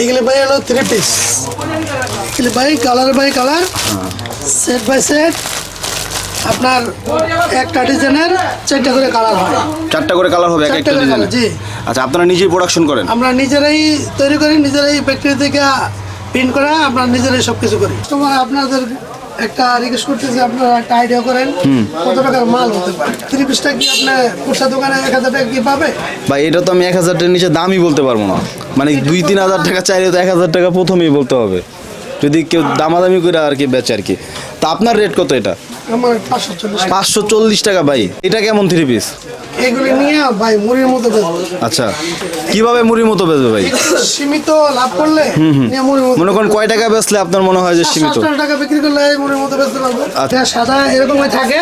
এগুলি ভাই হলো থ্রি পিস এগুলো ভাই colour by colour set by set আপনার একটা ডিজাইনের চারটা করে কালার হয়। চারটা করে কালার হবে এক একটা করে জি। আচ্ছা আপনারা নিজেই প্রোডাকশন করেন? আমরা নিজেরাই তৈরি করি নিজেরাই ফ্যাক্টরি থেকে প্রিন্ট করা আমরা নিজেরাই সব কিছু করি। তোমার আপনাদের একটা রিকোয়েস্ট করতেছি আপনারা একটা আইডিয়া করেন কত টাকার মাল হতে পারে। থ্রি পিসটা কি দোকানে এক হাজার টাকা কি পাবে? বা এটা তো আমি এক হাজার টাকার নিচে দামই বলতে পারব না। মানে দুই তিন হাজার টাকা চাইলে তো এক হাজার টাকা প্রথমেই বলতে হবে। যদি কেউ দামাদামি করে আর কি বেচে আর কি। তা আপনার রেট কত এটা? আমার। পাঁচশো চল্লিশ। টাকা ভাই। এটা কেমন থ্রি পিস এগুলি নিয়ে ভাই মুড়ির মতো বেচবো আচ্ছা কীভাবে মুড়ির মতো বেচবে ভাই? সীমিত লাভ করলে নিয়ে মুড়ির মতো মনে করেন কয় টাকা বেচলে আপনার মনে হয় যে সীমিত? সাতশো টাকা বিক্রি করলে মুড়ির মতো বেচতে পারব। আচ্ছা। সাদা এরকম থাকে।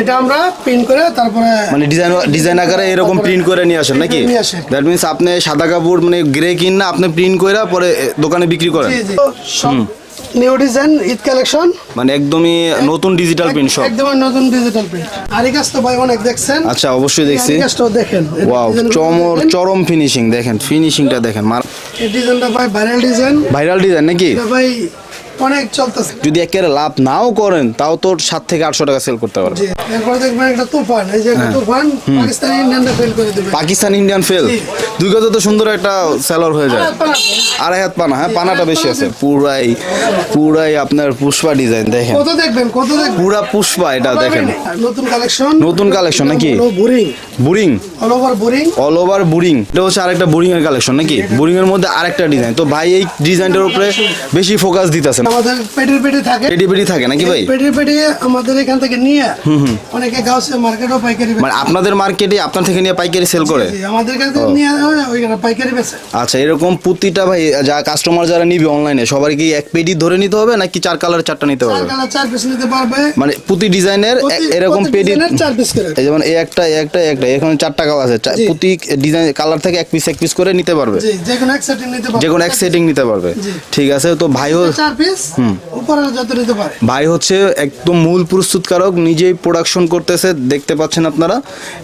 এটা আমরা প্রিন্ট করে তারপরে মানে ডিজাইন ডিজাইন আকারে এরকম প্রিন্ট করে নিয়ে আসেন নাকি? দ্যাট মিনস আপনি সাদা কাপড় মানে গ্রে কিন না আপনি প্রিন্ট করে পরে দোকানে বিক্রি করেন। জি, জি। নিউ ডিজাইন ঈদ কালেকশন মানে একদমই নতুন ডিজিটাল প্রিন্ট সব। একদম নতুন ডিজিটাল প্রিন্ট আর কাজ তো ভাই অনেক দেখছেন? আচ্ছা অবশ্যই দেখছি। কাজটাও দেখেন। ওয়াও চমর চরম ফিনিশিং দেখেন ফিনিশিংটা দেখেন। মার এই ডিজাইনটা ভাই ভাইরাল ডিজাইন ভাইরাল ডিজাইন নাকি? ভাই অনেক চলতেছে। যদি একেবারে লাভ নাও করেন তাও তো সাত থেকে আটশো টাকা সেল করতে পারবেন। এরপর দেখবেন একটা তুফান এই যে হ্যাঁ। তুফান পাকিস্তানি ইন্ডিয়ানরা ফেল করে দেবে। পাকিস্তান ইন্ডিয়ান ফেল দুই গজ তো সুন্দর একটা সেলর হয়ে যায়। আড়াই হাত পানা হ্যাঁ পানাটা বেশি আছে। পুরাই পুরাই আপনার পুষ্পা ডিজাইন দেখেন। কত দেখবেন কত দেখবেন? পুরা পুষ্পা এটা দেখেন। নতুন কালেকশন নতুন collection নাকি? Boring boring all over boring all over boring এটা হচ্ছে আরেকটা বুরিং এর কালেকশন নাকি? বুরিং এর মধ্যে আরেকটা ডিজাইন তো ভাই এই ডিজাইনটার উপরে বেশি ফোকাস দিতেছেন আমাদের পেটের পেটে থাকে। পেটি পেটি থাকে নাকি ভাই? পেটের পেটে আমাদের এখান থেকে নিয়ে অনেকে গাউসে মার্কেটও পাইকারি মানে আপনাদের মার্কেটে আপনার থেকে নিয়ে পাইকারি সেল করে? আমাদের কাছে নিয়ে ওইখানে পাইকারি বেচে। আচ্ছা এরকম প্রতিটা ভাই যা কাস্টমার যারা নিবে অনলাইনে সবার কি এক পেটি ধরে নিতে হবে নাকি চার কালারের চারটা নিতে চার হবে? কালার চার পিস নিতে পারবে। মানে প্রতি ডিজাইনের এরকম পেটি চার পিস করে। এই যেমন এই একটা এই একটা একটা এখানে চারটা কালার আছে। প্রতি ডিজাইন কালার থেকে এক পিস এক পিস করে নিতে পারবে। জি যে কোনো এক সেটিং নিতে পারবে। যে কোনো এক সেটিং নিতে পারবে। ঠিক আছে তো ভাই চার পিস উপরে যত নিতে পারে। ভাই হচ্ছে একদম মূল প্রস্তুতকারক নিজেই প্রোডাকশন করতেছে দেখতে পাচ্ছেন আপনারা।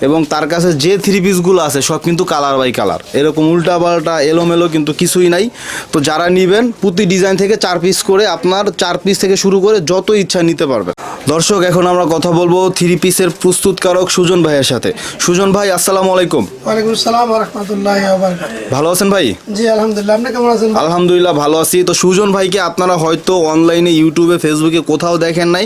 এবং তার কাছে যে থ্রি পিসগুলো আছে সব কিন্তু কালার বাই কালার এরকম উল্টা পাল্টা এলোমেলো কিন্তু কিছুই নাই। তো যারা নিবেন প্রতি ডিজাইন থেকে চার পিস করে আপনার চার পিস থেকে শুরু করে যত ইচ্ছা নিতে পারবেন। দর্শক এখন আমরা কথা বলব থ্রি পিসের প্রস্তুতকারক সুজন ভাইয়ের সাথে। সুজন ভাই আসসালামু আলাইকুম। ওয়ালাইকুম আসসালাম রহমতুল্লাহ ভালো আছেন ভাই? জি আলহামদুলিল্লাহ। আপনি কেমন আছেন? আলহামদুলিল্লাহ ভালো আছি। তো সুজন ভাইকে আপনারা হয়তো অনলাইনে ইউটিউবে ফেসবুকে কোথাও দেখেন নাই।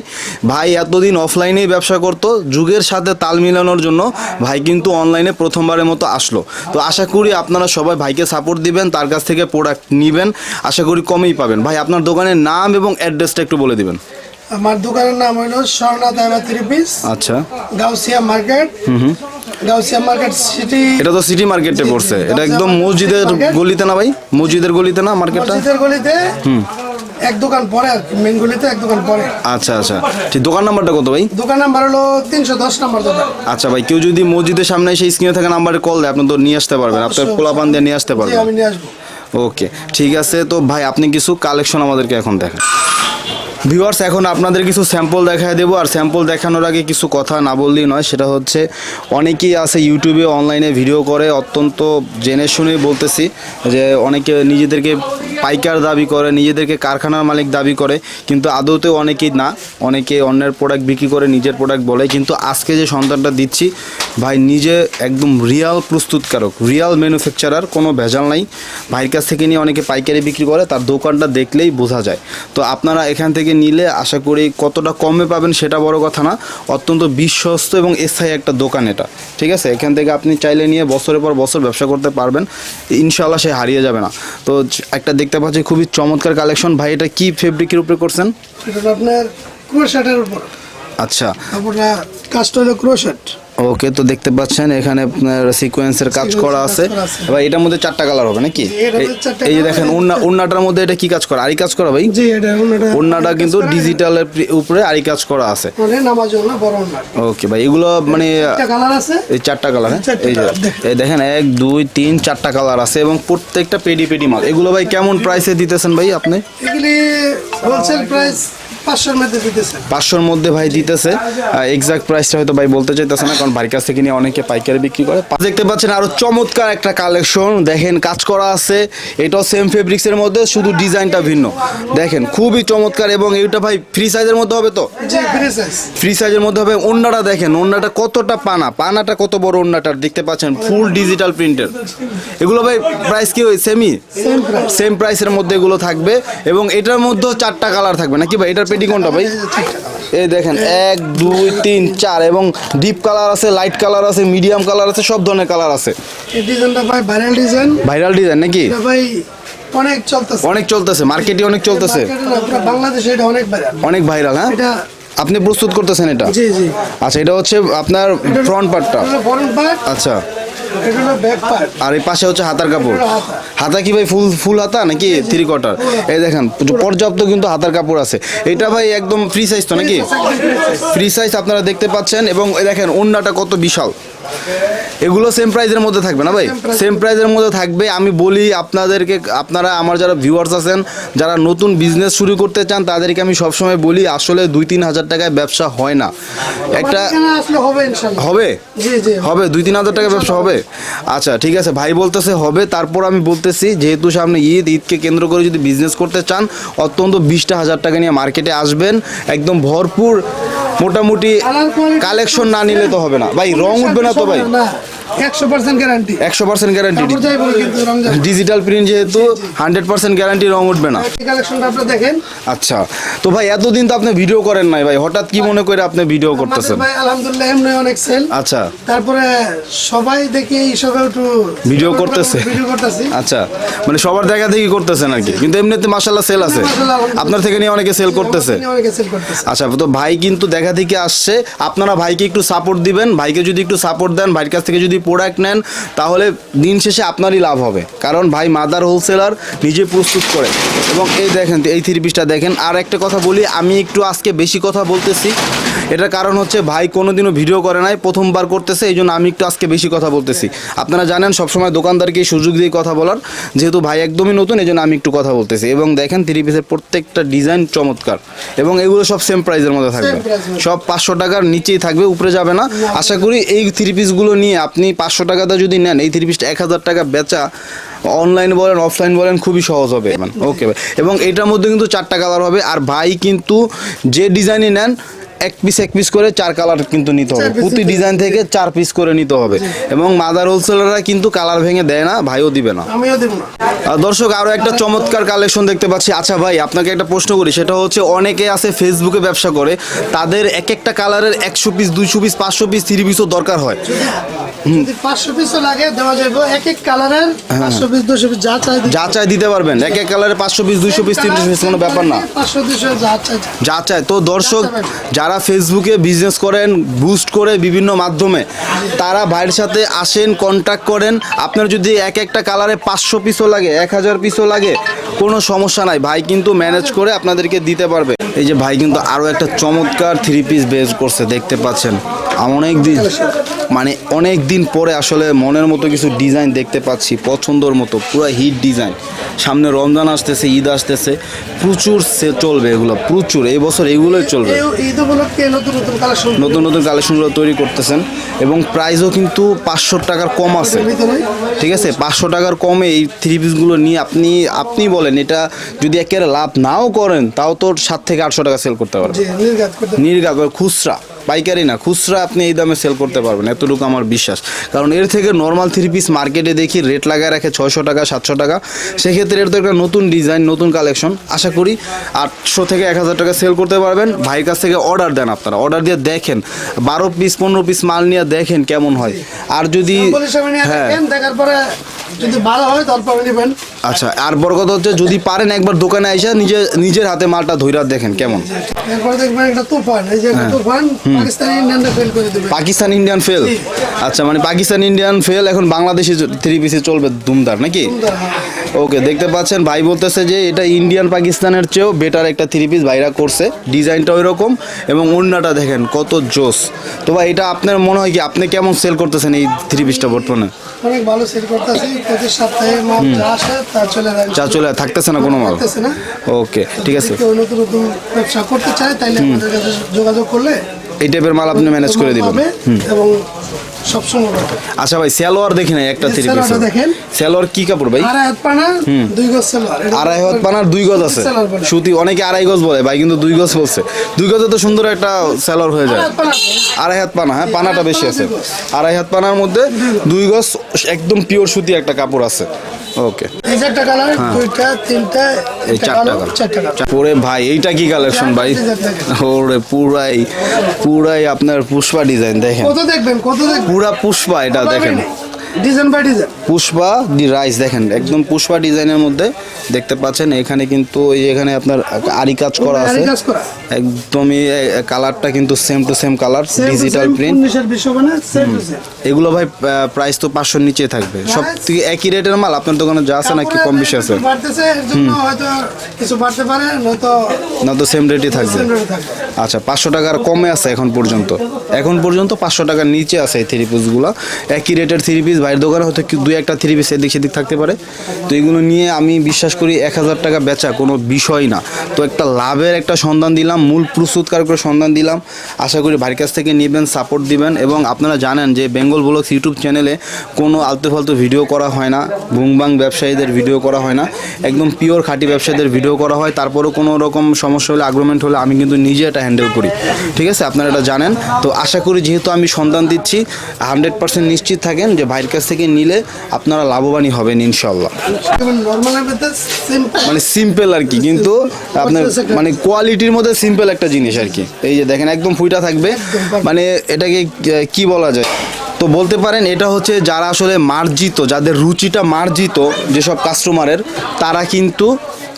ভাই এতদিন অফলাইনেই ব্যবসা করতো যুগের সাথে তাল মিলানোর জন্য ভাই কিন্তু অনলাইনে প্রথমবারের মতো আসলো। তো আশা করি আপনারা সবাই ভাইকে সাপোর্ট দিবেন তার কাছ থেকে প্রোডাক্ট নেবেন আশা করি কমেই পাবেন। ভাই আপনার দোকানের নাম এবং অ্যাড্রেসটা একটু বলে দিবেন। আমার দোকানের নাম হলো স্বর্ণাথ আইবা থ্রি পিস আচ্ছা। Gausia market Gausia market city. এটা তো সিটি মার্কেটে পড়ছে। এটা একদম মসজিদের গলিতে না ভাই? মসজিদের গলিতে না মার্কেটটা? মসজিদের গলিতে। এক দোকান পরে আর কি মেন গলিতে এক দোকান পরে। আচ্ছা আচ্ছা। ঠিক দোকান নাম্বারটা কত ভাই? দোকান নাম্বার হলো তিনশো দশ নাম্বার দোকান। আচ্ছা ভাই কেউ যদি মসজিদের সামনে এসে স্ক্রিনে থাকা নাম্বারে কল দেয় আপনি তো নিয়ে আসতে পারবেন। আপনার। পোলাপান দিয়ে নিয়ে আসতে পারবেন। আমি নিয়ে আসব। ওকে ঠিক আছে। তো ভাই আপনি কিছু কালেকশন আমাদেরকে এখন দেখান। ভিউয়ার্স এখন আপনাদের কিছু স্যাম্পল দেখায় দেবো। আর স্যাম্পল দেখানোর আগে কিছু কথা না বললেই নয়, সেটা হচ্ছে অনেকেই আছে ইউটিউবে অনলাইনে ভিডিও করে, অত্যন্ত জেনে শুনে বলতেছি যে অনেকে নিজেদেরকে পাইকার দাবি করে, নিজেদেরকে কারখানার মালিক দাবি করে, কিন্তু আদৌতে অনেকেই না। অনেকে অন্যের প্রোডাক্ট বিক্রি করে, নিজের প্রোডাক্ট বলে। কিন্তু আজকে যে সন্তানটা দিচ্ছি ভাই নিজে একদম রিয়াল প্রস্তুতকারক রিয়াল ম্যানুফ্যাকচারার কোনো ভেজাল নাই। ভাইয়ের কাছ থেকে নিয়ে অনেকে পাইকারি বিক্রি করে তার দোকানটা দেখলেই বোঝা যায়। তো আপনারা এখান থেকে নিলে আশা করি কতটা কমে পাবেন সেটা বড় কথা না অত্যন্ত বিশ্বস্ত এবং স্থায়ী একটা দোকান এটা। ঠিক আছে? এখান থেকে আপনি চাইলে নিয়ে বছরের পর বছর ব্যবসা করতে পারবেন ইনশাল্লাহ সে হারিয়ে যাবে না। তো একটা দেখতে পাচ্ছি খুবই চমৎকার কালেকশন ভাই এটা কি ফেব্রিকের উপরে করছেন? আপনার ক্রোশেটের উপর। আচ্ছা। তারপরে কাজটা হলো ক্রোশেট ওকে তো দেখতে পাচ্ছেন এখানে আপনার সিকোয়েন্সের কাজ করা আছে। এবার এটার মধ্যে চারটা কালার হবে নাকি? এই- যে দেখেন আছে। ওন্না ওন্নাটার মধ্যে এটা কি কাজ করা? আরি কাজ করা ভাই? জি এটা ওনাটা ওন্নাটা কিন্তু ডিজিটালের উপরে আরি কাজ করা আছে। মানে ওকে ভাই এগুলো মানে একটা কালার আছে? এই চারটা কালার হ্যাঁ? এই। এই দেখেন এক দুই তিন চারটা কালার আছে এবং প্রত্যেকটা পেডি পেডি মাল। এগুলো ভাই কেমন প্রাইসে দিতেছেন ভাই আপনি? এগুলি হোলসেল প্রাইস পাঁচশোর মধ্যে দিতেছেন পাঁচশোর মধ্যে ভাই দিতেছে। এক্সাক্ট প্রাইসটা হয়তো ভাই বলতে চাইতেছে না কারণ বাড়ির কাছ থেকে নিয়ে অনেকে পাইকারি বিক্রি করে। দেখতে পাচ্ছেন আরও চমৎকার একটা কালেকশন দেখেন কাজ করা আছে। এটাও সেম ফেব্রিক্স এর মধ্যে শুধু ডিজাইনটা ভিন্ন। দেখেন খুবই চমৎকার এবং এইটা ভাই ফ্রি সাইজের মধ্যে হবে তো? ফ্রি সাইজের মধ্যে হবে। ওন্নাটা দেখেন ওন্নাটা কতটা পানা। পানাটা কত বড় ওন্নাটা দেখতে পাচ্ছেন ফুল ডিজিটাল প্রিন্টের এগুলো ভাই প্রাইস কি সেমি সেম প্রাইস সেম প্রাইসের মধ্যে এগুলো থাকবে। এবং এটার মধ্যেও চারটা কালার থাকবে। নাকি ভাই? এটার পেটি কোনটা ভাই? এই দেখেন এক দুই তিন চার এবং ডিপ কালার আছে লাইট কালার আছে মিডিয়াম কালার আছে সব ধরনের কালার আছে। এই ডিজাইনটা ভাই ভাইরাল ডিজাইন। ভাইরাল ডিজাইন নাকি? ভাই অনেক চলতেছে। অনেক চলতেছে মার্কেটে অনেক চলতেছে। বাংলাদেশে এটা অনেক ভাইরাল অনেক ভাইরাল হ্যাঁ? এটা আপনি প্রস্তুত করতেছেন এটা? জি জি। আচ্ছা এটা হচ্ছে আপনার ফ্রন্ট পার্টটা এটা ফ্রন্ট পার্ট আচ্ছা। আর এই পাশে হচ্ছে হাতার কাপড়। হাতা। কি ভাই ফুল ফুল হাতা নাকি থ্রি কোয়ার্টার এই দেখেন পর্যাপ্ত কিন্তু হাতার কাপড় আছে। এটা ভাই একদম ফ্রি সাইজ তো নাকি? ফ্রি সাইজ আপনারা দেখতে পাচ্ছেন এবং এই দেখেন ওন্নাটা কত বিশাল। এগুলো সেম প্রাইজের মধ্যে থাকবে না ভাই? সেম প্রাইজের মধ্যে থাকবে। আমি বলি আপনাদেরকে আপনারা আমার যারা ভিউয়ার্স আছেন যারা নতুন বিজনেস শুরু করতে চান তাদেরকে আমি সবসময় বলি আসলে দুই তিন হাজার টাকায় ব্যবসা হয় না। একটা হবে হবে? দুই তিন হাজার টাকা ব্যবসা হবে? আচ্ছা ঠিক আছে। ভাই বলতেছে হবে তারপর আমি বলতেছি যেহেতু সামনে ঈদ ঈদকে কেন্দ্র করে যদি বিজনেস করতে চান অত্যন্ত বিশটা হাজার টাকা নিয়ে মার্কেটে আসবেন। একদম ভরপুর মোটামুটি কালেকশন না নিলে তো হবে না। ভাই রং উঠবে না তো ভাই? একশো পার্সেন্ট গ্যারান্টি একশো পার্সেন্ট গ্যারান্টি কাপড় যাই বলে কিন্তু রং যাবে ডিজিটাল প্রিন্ট যেহেতু হান্ড্রেড পার্সেন্ট গ্যারান্টি রং উঠবে না। কালেকশনটা আপনি দেখেন। আচ্ছা তো ভাই এতদিন তো আপনি ভিডিও করেন নাই ভাই। হঠাৎ কি মনে করে আপনি ভিডিও করতেছেন? ভাই আলহামদুলিল্লাহ এমনি অনেক সেল আচ্ছা। তারপরে সবাই দেখি এইসবে একটু ভিডিও করতেছে। ভিডিও করতেছি। আচ্ছা মানে সবার দেখা দেখি করতেছেন আর কি। কিন্তু এমনিতে মাসাল্লাহ সেল আছে। আপনার থেকে নিয়ে অনেকে সেল করতেছে। অনেকে সেল করতেছে। আচ্ছা তো ভাই কিন্তু দেখা দেখি আসছে। আপনারা ভাইকে একটু সাপোর্ট দিবেন। ভাইকে যদি একটু সাপোর্ট দেন ভাইয়ের কাছ থেকে যদি প্রোডাক্ট নেন তাহলে দিন শেষে আপনারই লাভ হবে। কারণ ভাই মাদার হোলসেলার নিজে প্রস্তুত করে। এবং এই দেখেন এই থ্রি পিসটা দেখেন। আর একটা কথা বলি আমি একটু আজকে বেশি কথা বলতেছি। এটার কারণ হচ্ছে ভাই কোনোদিনও ভিডিও করে নাই প্রথমবার করতেছে এই জন্য আমি একটু আজকে বেশি কথা বলতেছি। আপনারা জানেন সবসময় দোকানদারকে সুযোগ দিয়ে কথা বলার। যেহেতু ভাই একদমই নতুন এই জন্য আমি একটু কথা বলতেছি। এবং দেখেন থ্রি পিসের প্রত্যেকটা ডিজাইন চমৎকার। এবং এগুলো সব সেম প্রাইসের মধ্যে থাকবে। সব পাঁচশো টাকার নিচেই থাকবে উপরে যাবে না। আশা করি এই থ্রি পিসগুলো নিয়ে আপনি পাঁচশো টাকাতে যদি নেন, এই থ্রি পিসটা এক হাজার টাকা বেচা অনলাইন বলেন অফলাইন বলেন, খুবই সহজ হবে। ওকে ভাই। এবং এটার মধ্যে কিন্তু চারটা কালার হবে। আর ভাই কিন্তু যে ডিজাইনই নেন এক পিস এক পিস করে চার কালার কিন্তু নিতে হবে। প্রতি ডিজাইন থেকে চার পিস করে নিতে হবে। এবং মাদার হোলসেলাররা কিন্তু কালার ভেঙে দেয় না ভাইও দিবে না। আমিও দিব না। আহ, দর্শক আরও একটা চমৎকার কালেকশন দেখতে পাচ্ছি। আচ্ছা ভাই আপনাকে একটা প্রশ্ন করি সেটা হচ্ছে অনেকে আছে ফেসবুকে ব্যবসা করে তাদের এক একটা কালারের একশো পিস দুইশো পিস পাঁচশো পিস থ্রি পিসও দরকার হয়। যদি পাঁচশো পিসও লাগে দেওয়া যাবে এক এক কালারের হ্যাঁ। পাঁচশো পিস দুশো পিস যা চাই যা চাই দিতে পারবেন। এক এক কালারে পাঁচশো পিস দুইশো পিস তিনশো পিস কোনো ব্যাপার না। যা চাই তো দর্শক যারা ফেসবুকে বিজনেস করেন বুস্ট করে বিভিন্ন মাধ্যমে, তারা ভাইয়ের সাথে আসেন কন্ট্যাক্ট করেন। আপনার যদি এক একটা কালারে পাঁচশো পিসও লাগে, এক হাজার পিসও লাগে, কোনো সমস্যা নাই। ভাই কিন্তু ম্যানেজ করে আপনাদেরকে দিতে পারবে। এই যে ভাই কিন্তু আরও একটা চমৎকার থ্রি পিস বেস করছে, দেখতে পাচ্ছেন। অনেক দিন মানে অনেক দিন পরে আসলে মনের মতো কিছু ডিজাইন দেখতে পাচ্ছি পছন্দর মতো পুরো হিট ডিজাইন সামনে রমজান আসতেছে ঈদ আসতেছে প্রচুর সে চলবে এগুলো প্রচুর এই বছর এগুলোই চলবে। নতুন নতুন কালেকশন নতুন নতুন কালেকশনগুলো তৈরি করতেছেন এবং প্রাইসও কিন্তু পাঁচশো টাকার কম আছে। ঠিক আছে পাঁচশো টাকার কমে এই থ্রি পিসগুলো নিয়ে আপনি আপনি বলেন এটা যদি একেবারে লাভ নাও করেন তাও তো সাত থেকে আটশো টাকা সেল করতে পারবেন। নির্গাত খুচরা। পাইকারি না খুচরা আপনি এই দামে সেল করতে পারবেন এতটুকু আমার বিশ্বাস। কারণ এর থেকে নর্মাল থ্রি পিস মার্কেটে দেখি রেট লাগায় রাখে ছয়শো টাকা সাতশো টাকা। সেক্ষেত্রে এর তো একটা নতুন ডিজাইন নতুন কালেকশন আশা করি আটশো থেকে এক হাজার টাকা সেল করতে পারবেন। ভাইয়ের কাছ থেকে অর্ডার দেন আপনারা অর্ডার দিয়ে দেখেন। বারো পিস পনেরো পিস মাল নিয়ে দেখেন কেমন হয়। আর যদি হ্যাঁ। দেখার পরে যদি ভালো হয় তারপরে নেবেন। আচ্ছা আর বড় কথা হচ্ছে যদি পারেন একবার দোকানে আইসা নিজে নিজের হাতে মালটা ধইরা দেখেন কেমন? এরপরে দেখবেন একটা তুফান এই যে তুফান পাকিস্তানি ইন্ডিয়ানরা ফেল করে দেবে। পাকিস্তান ইন্ডিয়ান ফেল আচ্ছা মানে পাকিস্তান ইন্ডিয়ান ফেল এখন বাংলাদেশি থ্রি পিসে চলবে দুমদার নাকি? ওকে দেখতে পাচ্ছেন ভাই বলতেছে যে এটা ইন্ডিয়ান পাকিস্তানের চেয়েও বেটার একটা থ্রি পিস ভাইরা করছে ডিজাইনটা ওই রকম এবং ওড়নাটা দেখেন কত জোস। তো ভাই এটা আপনার মনে হয় কি আপনি কেমন সেল করতেছেন এই থ্রি পিসটা বর্তমানে? অনেক ভালো সেল করতেছি প্রতি সপ্তাহে মাল আসে চা চলে থাকতেছে না কোনো মাল? ওকে ঠিক আছে। নতুন নতুন ব্যবসা করতে চায় তাইলে আমাদের কাছে যোগাযোগ করলে এই টাইপের মাল আপনি ম্যানেজ করে দিবেন। এবং সবসময় আচ্ছা ভাই সালোয়ার দেখি না একটা থ্রি পিস সালোয়ার। কি কাপড় ভাই? আড়াই হাত পানা দুই গজ সেলোয়ার। আড়াই হাত পানার দুই গজ আছে। সুতি অনেকে আড়াই গজ বলে ভাই কিন্তু দুই গজ বলছে। দুই গজে তো সুন্দর একটা সেলর হয়ে যায়। আড়াই হাত পানা আড়াই হাত পানা হ্যাঁ পানাটা বেশি আছে। আড়াই হাত পানার মধ্যে দুই গজ। একদম পিওর সুতি একটা কাপড় আছে। ওকে এই চারটা কালার দুইটা তিনটা হ্যাঁ। এই একটা চারটা কালার। ওরে ভাই এইটা কি কালেকশন ভাই? ওরে পুরাই পুরাই আপনার পুষ্পা ডিজাইন দেখেন। কত দেখবেন কত দেখবেন? পুরা পুষ্পা এটা দেখেন। Design by design Pushpa the rise দেখেন একদম পুষ্পা ডিজাইনের মধ্যে দেখতে পাচ্ছেন। এখানে কিন্তু এই এখানে আপনার আরি কাজ করা আছে। একদমই কালারটা কিন্তু same to same colour digital print এগুলো ভাই প্রাইস তো পাঁচশোর নিচে থাকবে। সব থেকে একই রেটের মাল আপনার দোকানে যা আছে নাকি কম বেশি আছে। না তো সেম রেটই থাকবে। থাকবে। আচ্ছা পাঁচশো টাকার কমে আছে এখন পর্যন্ত। এখন পর্যন্ত পাঁচশো টাকার নিচে আছে এই থ্রি পিসগুলো একই রেটের থ্রি পিস ভাইয়ের দোকানে হয়তো দুই একটা থ্রি পিস এদিক সেদিক থাকতে পারে। তো এগুলো নিয়ে আমি বিশ্বাস করি এক হাজার টাকা বেচা কোনো বিষয় না। তো একটা লাভের একটা সন্ধান দিলাম, মূল প্রস্তুতকার করে সন্ধান দিলাম। আশা করি ভাইয়ের কাছ থেকে নেবেন সাপোর্ট দিবেন এবং আপনারা জানেন যে বেঙ্গল ব্লগস ইউটিউব চ্যানেলে কোনো আলতু ফালতু ভিডিও করা হয় না ভুংবাং ব্যবসায়ীদের ভিডিও করা হয় না। একদম পিওর খাঁটি ব্যবসায়ীদের ভিডিও করা হয়। তারপরেও কোনো রকম সমস্যা হলে আগ্রমেন্ট হলে আমি কিন্তু নিজে এটা হ্যান্ডেল করি। ঠিক আছে? আপনারা এটা জানেন। তো আশা করি যেহেতু আমি সন্ধান দিচ্ছি হান্ড্রেড পার্সেন্ট নিশ্চিত থাকেন যে ভাইয়ের কাছ থেকে নিলে আপনারা লাভবানই হবেন ইনশাল্লাহ মানে সিম্পল আর কি কিন্তু আপনার মানে কোয়ালিটির মধ্যে সিম্পল একটা জিনিস আর কি। এই যে দেখেন একদম ফুইটা থাকবে। মানে এটাকে কি বলা যায়? তো বলতে পারেন এটা হচ্ছে যারা আসলে মার্জিত যাদের রুচিটা মার্জিত যেসব কাস্টমারের তারা কিন্তু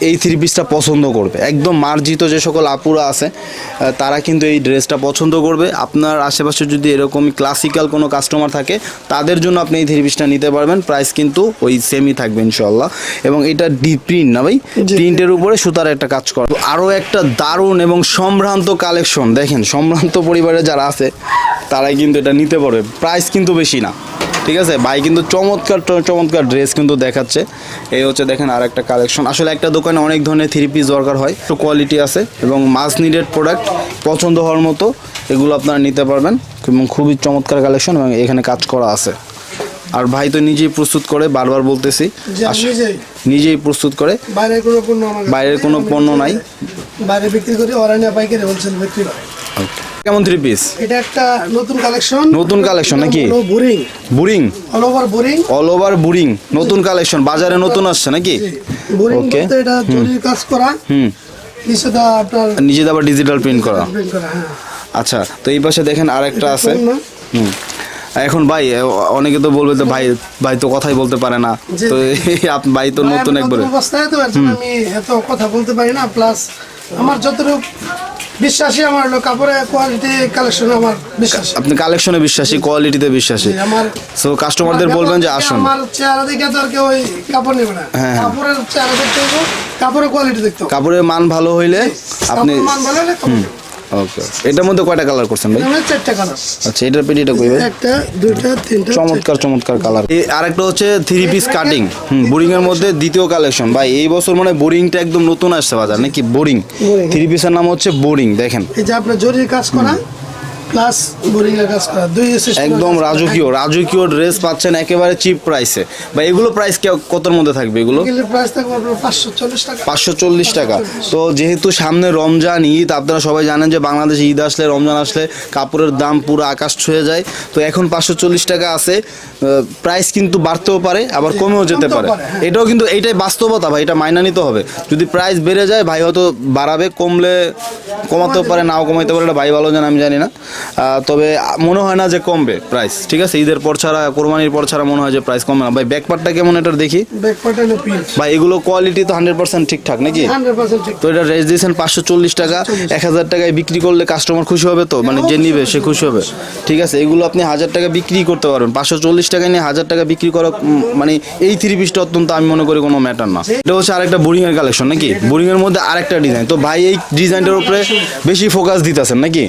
এই থ্রি পিসটা পছন্দ করবে। একদম মার্জিত যে সকল আপুরা আছে তারা কিন্তু এই ড্রেসটা পছন্দ করবে। আপনার আশেপাশে যদি এরকম ক্লাসিক্যাল কোনো কাস্টমার থাকে তাদের জন্য আপনি এই থ্রি পিসটা নিতে পারবেন। প্রাইস কিন্তু ওই সেমই থাকবে ইনশাল্লাহ এবং এটা ডিপ প্রিন্ট না ভাই? প্রিন্টের উপরে সুতার একটা কাজ করা। আরও একটা দারুণ এবং সম্ভ্রান্ত কালেকশন দেখেন সম্ভ্রান্ত পরিবারে যারা আছে তারাই কিন্তু এটা নিতে পারবে। প্রাইস কিন্তু বেশি না। ঠিক আছে? ভাই কিন্তু চমৎকার চমৎকার ড্রেস কিন্তু দেখাচ্ছে। এই হচ্ছে দেখেন আর একটা কালেকশন আসলে একটা দোকানে অনেক ধরনের থ্রি পিস দরকার হয়। একটু কোয়ালিটি আছে এবং মাস নিডেড প্রোডাক্ট পছন্দ হওয়ার মতো এগুলো আপনারা নিতে পারবেন। এবং খুবই চমৎকার কালেকশন এবং এখানে কাজ করা আছে। আর ভাই তো নিজেই প্রস্তুত করে বারবার বলতেছি। নিজেই। নিজেই প্রস্তুত করে। বাইরের কোনো পণ্য বাইরের কোনো পণ্য নাই। বাইরে বিক্রি করি অরানিয়া পাইকারি হোলসেল বিক্রি করে। কেমন থ্রি পিস এটা একটা নতুন কালেকশন নতুন collection নাকি? Boring boring all over boring all over boring নতুন কালেকশন বাজারে নতুন আসছে নাকি? বোরিং ওকে বলতে এটা জরির কাজ করা। হুম। নিচে দা আপনার ডিজিটাল প্রিন্ট করা। হ্যাঁ। আচ্ছা তো এই পাশে দেখেন আরেকটা আছে। হুম। এখন ভাই অনেকে তো বলবে তো ভাই ভাই তো কথাই বলতে পারে না। তো ভাই তো নতুন একবারে অবস্থায় তো আমি এত কথা বলতে পারি না প্লাস আমার যতটুকু বিশ্বাসী আমার হলো কাপড়ের কোয়ালিটি কালেকশন আমার বিশ্বাস। আপনি কালেকশনে বিশ্বাসী কোয়ালিটিতে বিশ্বাসী। আমার সো কাস্টমারদের বলবেন যে আসুন। আমার চেহারা দেখে তো আর কেউ ওই কাপড় নেবে না। হ্যাঁ, হ্যাঁ। কাপড়ের চেহারা দেখতে হবে কাপড়ের কোয়ালিটি দেখতে হবে কাপড়ের মান ভালো হইলে আপনি মান ভালো হলে। ওকে এটার মধ্যে কয়টা কালার করছেন ভাই? চারটা কালার আচ্ছা এটার পেটিটা কই ভাই? একটা দুইটা তিনটা চমৎকার চমৎকার কালার এই আরেকটা হচ্ছে থ্রি পিস কাটিং হুম বোরিং এর মধ্যে দ্বিতীয় কালেকশন ভাই এই বছর মানে বোরিংটা একদম নতুন আসছে বাজার নাকি বোরিং। থ্রি পিসের নাম হচ্ছে বোরিং দেখেন। এই যে আপনার জরির কাজ করা প্লাস বোরিং এর কাজ করা। দুই একদম রাজকীয়। রাজকীয় ড্রেস পাচ্ছেন একেবারে চিপ প্রাইসে বা এগুলো প্রাইস কতর মধ্যে থাকবে এগুলো? প্রাইস থাকবে আপনার পাঁচশো চল্লিশ টাকা। পাঁচশো চল্লিশ টাকা। তো যেহেতু সামনে রমজান ঈদ আপনারা সবাই জানেন যে বাংলাদেশে ঈদ আসলে রমজান আসলে কাপড়ের দাম পুরো আকাশ ছুঁয়ে যায়। তো এখন পাঁচশো চল্লিশ টাকা আছে। প্রাইস কিন্তু বাড়তেও পারে আবার কমেও যেতে পারে। হ্যাঁ। এটাও কিন্তু এইটাই বাস্তবতা ভাই এটা মাইনা নিতে হবে। যদি প্রাইস বেড়ে যায় ভাই হয়তো বাড়াবে কমলে কমাতেও পারে। নাও কমাইতে পারে এটা ভাই ভালো জানে আমি জানি না। তবে মনে হয় না যে কমবে প্রাইস ঠিক আছে? ঈদের পর ছাড়া কোরবানির পর ছাড়া মনে হয় যে প্রাইস কমবে না। ভাই ব্যাকপার্টটা কেমন এটার দেখি? ভাই এগুলো কোয়ালিটি তো হান্ড্রেড পার্সেন্ট ঠিকঠাক নাকি? তো এটা রেট দিয়েছেন পাঁচশো চল্লিশ টাকা। এক হাজার টাকায় বিক্রি করলে কাস্টমার খুশি হবে তো? মানে যে নিবে সে খুশি হবে। ঠিক আছে এগুলো আপনি হাজার টাকা বিক্রি করতে পারবেন। পাঁচশো চল্লিশ টাকায় নিয়ে হাজার টাকা বিক্রি করা মানে এই থ্রি পিসটা অত্যন্ত আমি মনে করি কোনো ম্যাটার না। এটা হচ্ছে আরেকটা বোরিং এর কালেকশন নাকি? বোরিং এর মধ্যে আরেকটা ডিজাইন তো ভাই এই ডিজাইনটার উপরে বেশি ফোকাস দিতেছেন নাকি?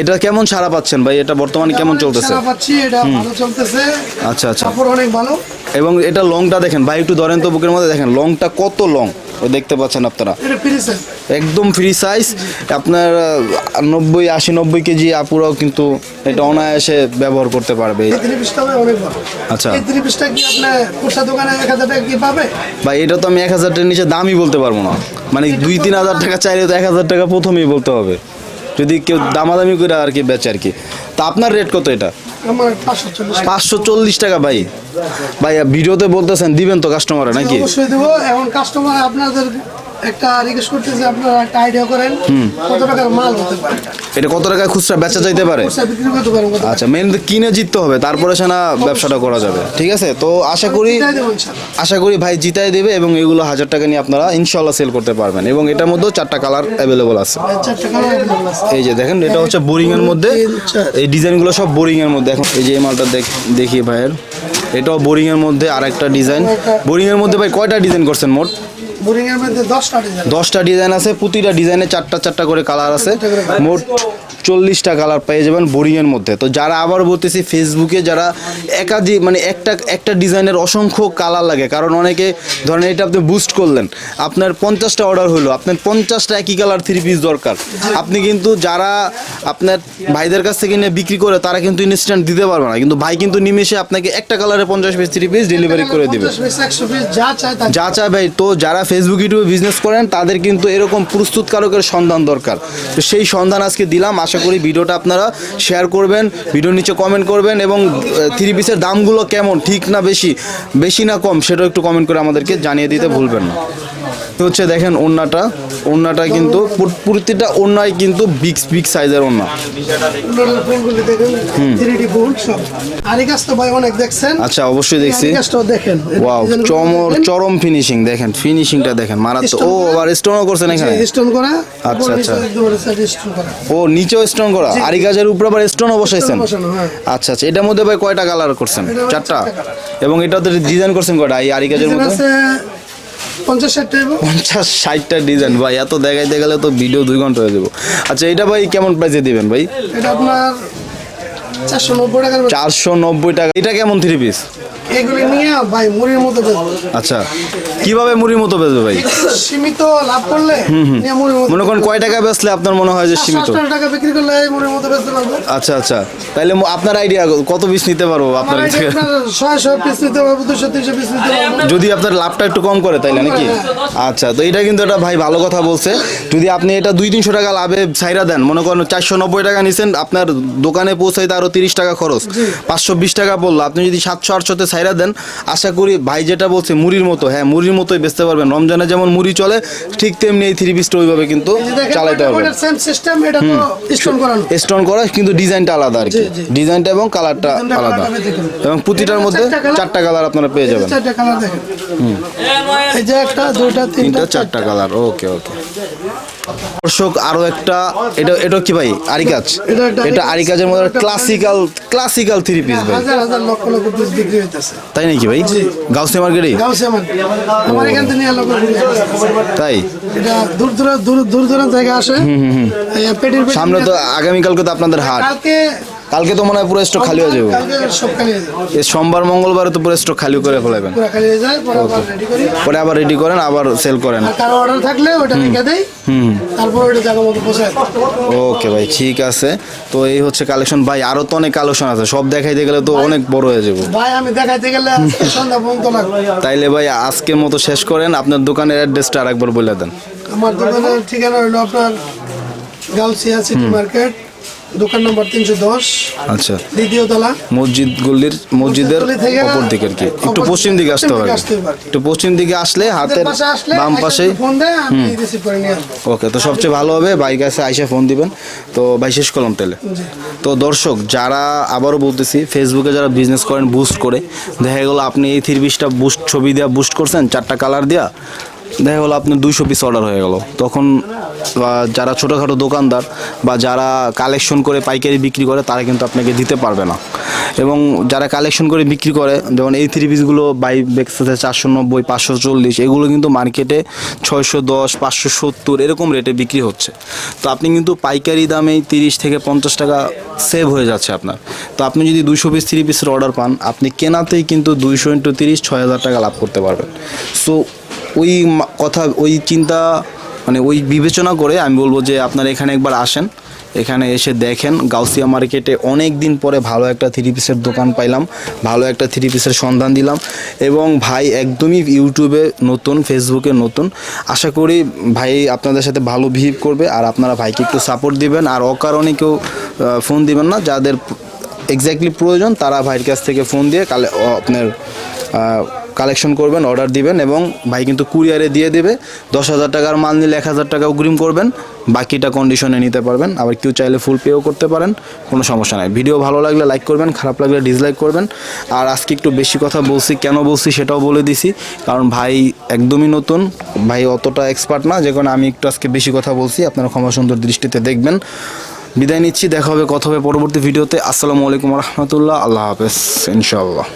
এটা কেমন সারা পাচ্ছেন ভাই? এটা বর্তমানে কেমন চলতেছে? সারা পাচ্ছি এটা ভালো চলতেছে। আচ্ছা আচ্ছা। কাপড় অনেক ভালো। এবং এটা লংটা দেখেন ভাই একটু ধরেন তো বুকের মধ্যে দেখেন লংটা কত লং? দেখতে পাচ্ছেন আপনারা। একদম ফ্রি সাইজ আপনার নব্বই আশি নব্বই কেজি আপুরাও কিন্তু এটা অনায়াসে ব্যবহার করতে পারবে। আচ্ছা। বা এটা তো আমি এক হাজার টাকার নিচে দামই বলতে পারব না। মানে দুই তিন হাজার টাকা চাইলে তো এক হাজার টাকা প্রথমেই বলতে হবে। যদি কেউ দামাদামি করে আর কি বেচে আর কি। তা আপনার রেট কত এটা? পাঁচশো চল্লিশ টাকা। ভাই। ভাই ভিডিওতে বলতেছেন দিবেন তো কাস্টমারে নাকি? অবশ্যই দেবো। এখন কাস্টমার আপনাদের একটা রিকোয়েস্ট করতেছে আপনারা একটা আইডিয়া করেন কত টাকার মাল হতে পারে এটা। কত টাকায় খুচরা বেচা যাইতে পারে? আচ্ছা মেন কিনে জিততে হবে তারপরে সে না ব্যবসাটা করা যাবে। ঠিক আছে? তো আশা করি আশা করি ভাই জিতাই দেবে এবং এগুলো হাজার টাকা নিয়ে আপনারা ইনশাল্লাহ সেল করতে পারবেন। এবং এটার মধ্যেও চারটা কালার অ্যাভেলেবল আছে। এই যে দেখেন এটা হচ্ছে বোরিং এর মধ্যে। এই ডিজাইনগুলো সব বোরিং এর মধ্যে। এখন এই যে মালটা দেখ- ভাইয়ের। এটাও বোরিং এর মধ্যে আরেকটা ডিজাইন বোরিং এর মধ্যে ভাই কয়টা ডিজাইন করছেন মোট? বোরিং এর মধ্যে দশটা ডিজাইন দশটা ডিজাইন আছে প্রতিটা ডিজাইনে চারটা চারটা করে কালার আছে। মোট চল্লিশটা কালার পেয়ে যাবেন বোরিংয়ের মধ্যে। তো যারা আবার বলতেছি ফেসবুকে যারা একাধিক মানে একটা একটা ডিজাইনের অসংখ্য কালার লাগে। কারণ অনেকে ধরেন এটা আপনি বুস্ট করলেন। আপনার পঞ্চাশটা অর্ডার হলো। আপনার পঞ্চাশটা একই কালার থ্রি পিস দরকার। আপনি কিন্তু যারা আপনার ভাইদের কাছ থেকে নিয়ে বিক্রি করে তারা কিন্তু ইনস্ট্যান্ট দিতে পারবে না। কিন্তু ভাই কিন্তু নিমেষে আপনাকে একটা কালারে পঞ্চাশ পিস থ্রি পিস ডেলিভারি করে দিবে। যা চায় ভাই তো যারা ফেসবুক ইউটিউবে বিজনেস করেন তাদের কিন্তু এরকম প্রস্তুতকারকের সন্ধান দরকার। তো সেই সন্ধান আজকে দিলাম। আশা করি ভিডিওটা আপনারা শেয়ার করবেন, ভিডিওর নিচে কমেন্ট করবেন এবং থ্রি পিসের দামগুলো কেমন, ঠিক না বেশি বেশি না কম, সেটাও একটু কমেন্ট করে আমাদেরকে জানিয়ে দিতে ভুলবেন না। হচ্ছে দেখেন ওন্নাটা ওন্নাটা কিন্তু পুর- প্রতিটা ওন্নায় কিন্তু বিগ বিগ সাইজের ওন্না আচ্ছা অবশ্যই দেখছি। ওয়াও চমর চরম ফিনিশিং দেখেন ফিনিশিংটা দেখেন মারাত্মক। ও আবার স্টোনও করছেন এখানে। স্টোন করা আচ্ছা, আচ্ছা। ও নিচেও স্টোন করা। আরি গাছের উপরে আবার স্টোনও বসাইছেন? হ্যাঁ। আচ্ছা আচ্ছা এটার মধ্যে ভাই কয়টা কালার করছেন? চারটা? এবং এটাতে ডিজাইন করছেন কয়টা? এই আরি গাছের মধ্যে? পঞ্চাশ ষাটটা পঞ্চাশ ষাটটা ডিজাইন ভাই এত দেখাইতে গেলে তো ভিডিও দুই ঘণ্টা হয়ে যাব। আচ্ছা এটা ভাই কেমন প্রাইসে দিবেন ভাই? এটা আপনার চারশো নব্বই টাকা চারশো নব্বই টাকা। এটা কেমন থ্রি পিস এগুলি নিয়ে ভাই মুড়ির মতো আচ্ছা কীভাবে মুড়ির মতো বেচবে ভাই? সীমিত লাভ করলে মনে করেন কয় টাকা বেচলে আপনার মনে হয় যে সীমিত? টাকা বিক্রি করলে মুড়ির মতো বেচতে পারব। আচ্ছা আচ্ছা। তাহলে আপনার আইডিয়া কত পিস নিতে পারব আপনার পিস নিতে পারব দুশো তিনশো পিস নিতে পারব। যদি আপনার লাভটা একটু কম করে তাইলে নাকি? আচ্ছা তো এটা কিন্তু একটা ভাই ভালো কথা বলছে। যদি আপনি এটা দুই তিনশো টাকা লাভে ছাইরা দেন মনে করেন চারশো নব্বই টাকা নিছেন আপনার দোকানে পৌঁছাইতে আরও তিরিশ টাকা খরচ। পাঁচশো বিশ টাকা পড়ল আপনি যদি সাতশো আটশোতে ছাইরা দেন। আশা করি ভাই যেটা বলছে মুড়ির মতো। হ্যাঁ মুড়ির মতোই বেচতে পারবেন। রমজানে যেমন মুড়ি চলে ঠিক তেমনি এই থ্রি পিসটা ওইভাবে কিন্তু চালাইতে পারবেন তো স্টোন করানো। করা কিন্তু ডিজাইনটা আলাদা আর কি। ডিজাইনটা এবং কালারটা আলাদা। এবং প্রতিটার মধ্যে চারটা কালার আপনারা পেয়ে যাবেন। তিনটা তিনটা চারটা কালার ওকে ওকে দর্শক আরও একটা এটা এটা কি ভাই? আরিকাজ? এটা আরিকাজের মধ্যে ক্লাসিক্যাল ক্লাসিক্যাল থ্রি পিস ভাই। হাজার হাজার লক্ষ লক্ষ পিস বিক্রি হইতেছে। তাই নাকি ভাই? গাউসে মার্কেটে? আমার এখান থেকে। তাই? এটা দূর দূর দূর দূর দূরান্ত থেকে আসে। পেটির পেটি সামনে তো আগামীকালকে তো আপনাদের হাট। কালকে কালকে তো মনে হয় পুরো স্টক খালি হয়ে যাবে। এই সোমবার মঙ্গলবারে তো পুরো স্টক খালি করে ফেলাবেন। পুরো আবার রেডি করেন আবার সেল করেন। আর অর্ডার থাকলে ওটা লিখে দেই। তারপর ওটা জায়গা মতো ওকে ভাই ঠিক আছে। তো এই হচ্ছে কালেকশন ভাই আরও তো অনেক কালেকশন আছে। সব দেখাইতে গেলে তো অনেক বড় হয়ে যাবে। ভাই আমি দেখাইতে গেলে সন্ধ্যা পর্যন্ত লাগবে। তাইলে ভাই আজকের মতো শেষ করেন। আপনার দোকানের অ্যাড্রেসটা আরেকবার বলে দেন। আমার দোকানের ঠিকানা হলো আপনার গাউসিয়া সিটি মার্কেট দোকান নম্বর তিনশো দশ। আচ্ছা। দ্বিতীয় তলা। মসজিদ গল্লির মসজিদের অপর দিকে আর কি। একটু পশ্চিম দিকে আসতে হবে। একটু পশ্চিম দিকে আসলে হাতের বাম পাশে ওকে তো সবচেয়ে ভালো হবে বাইক আছে আইসা ফোন দিবেন। তো ভাই শেষ করলাম তাহলে। তো দর্শক যারা আবারও বলতেছি ফেসবুকে যারা বিজনেস করেন বুস্ট করে দেখা গেলো আপনি এই থ্রি বিশটা বুস্ট ছবি দেওয়া বুস্ট করছেন চারটা কালার দেওয়া দেখা গেলো আপনার দুইশো পিস অর্ডার হয়ে গেল। তখন যারা ছোটোখাটো দোকানদার বা যারা কালেকশন করে পাইকারি বিক্রি করে, তারা কিন্তু আপনাকে দিতে পারবে না। এবং যারা কালেকশন করে বিক্রি করে, যেমন এই থ্রি পিসগুলো বাই বেক্সতে চারশো নব্বই, পাঁচশো চল্লিশ, এগুলো কিন্তু মার্কেটে ছয়শো দশ, পাঁচশো সত্তর, এরকম রেটে বিক্রি হচ্ছে। তো আপনি কিন্তু পাইকারি দামে তিরিশ থেকে পঞ্চাশ টাকা সেভ হয়ে যাচ্ছে আপনার। তো আপনি যদি দুইশো পিস থ্রি পিসের অর্ডার পান, আপনি কেনাতেই কিন্তু দুইশো ইন্টু তিরিশ ছয় হাজার টাকা লাভ করতে পারবেন। সো ওই কথা, ওই চিন্তা মানে ওই বিবেচনা করে আমি বলব যে আপনারা এখানে একবার আসেন। এখানে এসে দেখেন, গাউসিয়া মার্কেটে অনেক দিন পরে ভালো একটা থ্রি পিসের দোকান পাইলাম, ভালো একটা থ্রি পিসের সন্ধান দিলাম এবং ভাই একদমই ইউটিউবে নতুন ফেসবুকে নতুন। আশা করি ভাই আপনাদের সাথে ভালো বিহেভ করবে আর আপনারা ভাইকে একটু সাপোর্ট দিবেন আর অকারণে কেউ ফোন দিবেন না। যাদের এক্স্যাক্টলি প্রয়োজন তারা ভাইয়ের কাছ থেকে ফোন দিয়ে কালে আপনার কালেকশন করবেন অর্ডার দিবেন এবং ভাই কিন্তু কুরিয়ারে দিয়ে দেবে। দশ হাজার টাকার মাল নিলে এক হাজার টাকা অগ্রিম করবেন, বাকিটা কন্ডিশনে নিতে পারবেন। আবার কেউ চাইলে ফুল পেও করতে পারেন, কোনো সমস্যা নাই। ভিডিও ভালো লাগলে লাইক করবেন, খারাপ লাগলে ডিসলাইক করবেন। আর আজকে একটু বেশি কথা বলছি, কেন বলছি সেটাও বলে দিছি। কারণ ভাই একদমই নতুন, ভাই অতটা এক্সপার্ট না, যে কারণে আমি একটু আজকে বেশি কথা বলছি। আপনারা ক্ষমা সুন্দর দৃষ্টিতে দেখবেন। বিদায় নিচ্ছি, দেখা হবে কথা হবে পরবর্তী ভিডিওতে আসসালামু আলাইকুম রহমতুল্লাহ। আল্লাহ হাফেজ, ইনশাআল্লাহ।